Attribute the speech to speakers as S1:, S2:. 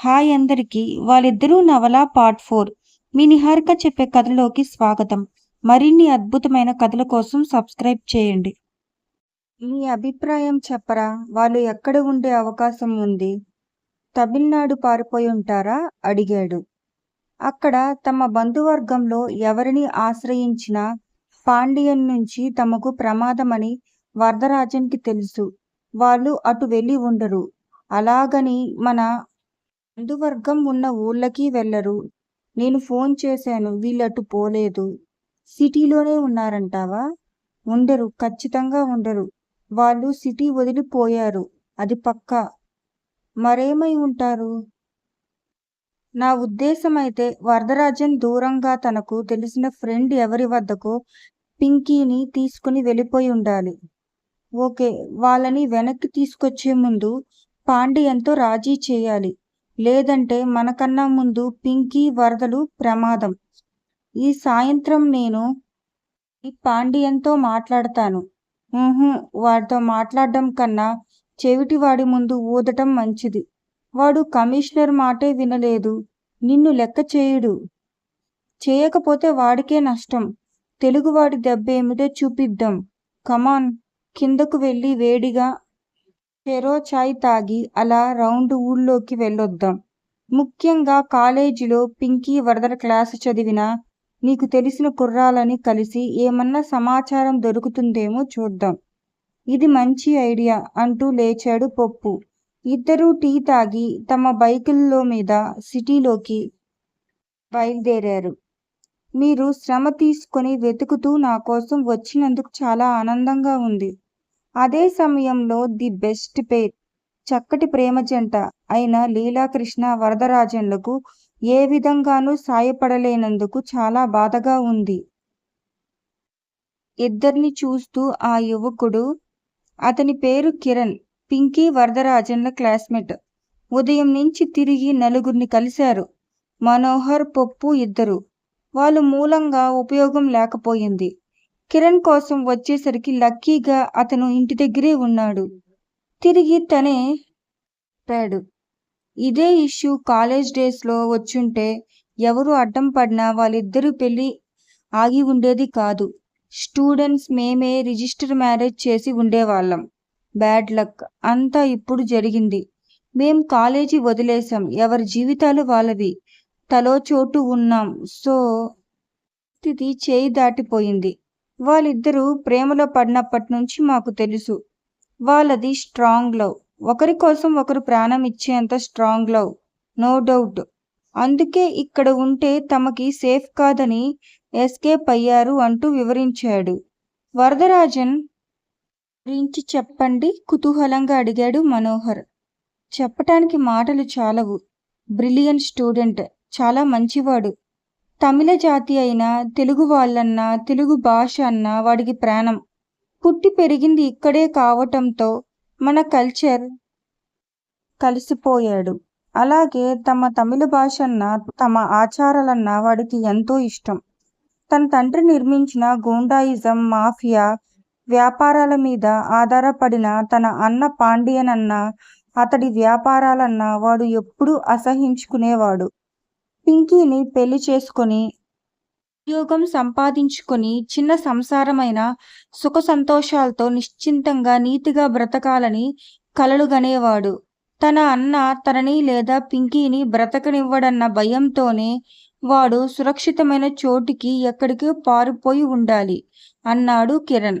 S1: Hi అందరికీ వాళ్ళిద్దరూ నవల పార్ట్ ఫోర్. మీ నిహారిక చెప్పే కథలోకి స్వాగతం. మరిన్ని అద్భుతమైన కథల కోసం సబ్స్క్రైబ్ చేయండి. మీ అభిప్రాయం చెప్పరా? వాళ్ళు ఎక్కడ ఉండే అవకాశం ఉంది? తమిళనాడు పారిపోయి ఉంటారా? అడిగాడు. అక్కడ తమ బంధువర్గంలో ఎవరిని ఆశ్రయించినా పాండియన్ నుంచి తమకు ప్రమాదమని వరదరాజన్కి తెలుసు. వాళ్ళు అటు వెళ్ళి ఉండరు. అలాగని మన బంధువర్గం ఉన్న ఊళ్ళకి వెళ్ళరు. నేను ఫోన్ చేశాను వీళ్ళటు పోలేదు. సిటీలోనే ఉన్నారంటావా? ఉండరు ఖచ్చితంగా ఉండరు. వాళ్ళు సిటీ వదిలిపోయారు అది పక్కా. మరేమై ఉంటారు? నా ఉద్దేశమైతే వరదరాజన్ దూరంగా తనకు తెలిసిన ఫ్రెండ్ ఎవరి వద్దకు పింకీని తీసుకుని వెళ్ళిపోయి ఉండాలి. ఓకే వాళ్ళని వెనక్కి తీసుకొచ్చే ముందు పాండియన్తో రాజీ చేయాలి. లేదంటే మనకన్నా ముందు పింకీ వరదలు ప్రమాదం. ఈ సాయంత్రం నేను ఈ పాండియన్తో మాట్లాడతాను. వారితో వాడితో మాట్లాడడం కన్నా చెవిటివాడి ముందు ఊదటం మంచిది. వాడు కమిషనర్ మాటే వినలేదు. నిన్ను లెక్క చేయుడు. చేయకపోతే వాడికే నష్టం. తెలుగువాడి దెబ్బ ఏమిటో చూపిద్దాం. కమాన్ కిందకు వెళ్ళి వేడిగా చెరో చాయ్ తాగి అలా రౌండ్ ఊళ్ళోకి వెళ్ళొద్దాం. ముఖ్యంగా కాలేజీలో పింకీ వరదల క్లాసు చదివిన నీకు తెలిసిన కుర్రాలని కలిసి ఏమన్నా సమాచారం దొరుకుతుందేమో చూద్దాం. ఇది మంచి ఐడియా అంటూ లేచాడు పప్పు. ఇద్దరూ టీ తాగి తమ బైకుల్లో మీద సిటీలోకి బయలుదేరారు. మీరు శ్రమ తీసుకొని వెతుకుతూ నా కోసం వచ్చినందుకు చాలా ఆనందంగా ఉంది. అదే సమయంలో ది బెస్ట్ పేర్ చక్కటి ప్రేమ జంట అయిన లీలాకృష్ణ వరదరాజన్లకు ఏ విధంగానూ సాయపడలేనందుకు చాలా బాధగా ఉంది. ఇద్దరిని చూస్తూ ఆ యువకుడు అతని పేరు కిరణ్ పింకీ వరదరాజన్ల క్లాస్మేట్. ఉదయం నుంచి తిరిగి నలుగురిని కలిశారు. మనోహర్ పప్పు ఇద్దరు. వాళ్ళు మూలంగా ఉపయోగం లేకపోయింది. కిరణ్ కోసం వచ్చేసరికి లక్కీగా అతను ఇంటి దగ్గరే ఉన్నాడు. తిరిగి తనే పాడు ఇదే ఇష్యూ కాలేజ్ డేస్లో వచ్చుంటే ఎవరు అడ్డం పడినా వాళ్ళిద్దరూ పెళ్ళి ఆగి ఉండేది కాదు. స్టూడెంట్స్ మేమే రిజిస్టర్ మ్యారేజ్ చేసి ఉండేవాళ్ళం. Bad luck. అంతా ఇప్పుడు జరిగింది. మేం కాలేజీ వదిలేసాం ఎవరి జీవితాలు వాళ్ళవి. తలో చోటు ఉన్నాం. సో స్థితి చేయి దాటిపోయింది. వాళ్ళిద్దరూ ప్రేమలో పడినప్పటి నుంచి మాకు తెలుసు. వాళ్ళది స్ట్రాంగ్ లవ్ ఒకరి కోసం ఒకరు ప్రాణం ఇచ్చేంత స్ట్రాంగ్ లవ్ నో డౌట్ అందుకే ఇక్కడ ఉంటే తమకి సేఫ్ కాదని ఎస్కేప్ అయ్యారు అంటూ వివరించాడు. వరదరాజన్ గురించి చెప్పండి కుతూహలంగా అడిగాడు మనోహర్. చెప్పటానికి మాటలు చాలవు. బ్రిలియన్ స్టూడెంట్ చాలా మంచివాడు. తమిళ జాతి అయినా తెలుగు వాళ్ళన్నా తెలుగు భాష అన్నా వాడికి ప్రాణం. పుట్టి పెరిగింది ఇక్కడే కావటంతో మన కల్చర్ కలిసిపోయాడు. అలాగే తమ తమిళ భాష అన్న తమ ఆచారాలన్నా వాడికి ఎంతో ఇష్టం. తన తండ్రి నిర్మించిన గూండాయిజం మాఫియా వ్యాపారాల మీద ఆధారపడిన తన అన్న పాండియన్ అన్న అతడి వ్యాపారాలన్నా వాడు ఎప్పుడూ అసహించుకునేవాడు. పింకీని పెళ్ళి చేసుకొని ఉద్యోగం సంపాదించుకొని చిన్న సంసారమైన సుఖ సంతోషాలతో నిశ్చింతంగా నీతిగా బ్రతకాలని కలలుగనేవాడు. తన అన్న తనని లేదా పింకీని బ్రతకనివ్వడన్న భయంతోనే వాడు సురక్షితమైన చోటికి ఎక్కడికి పారిపోయి ఉండాలి అన్నాడు కిరణ్.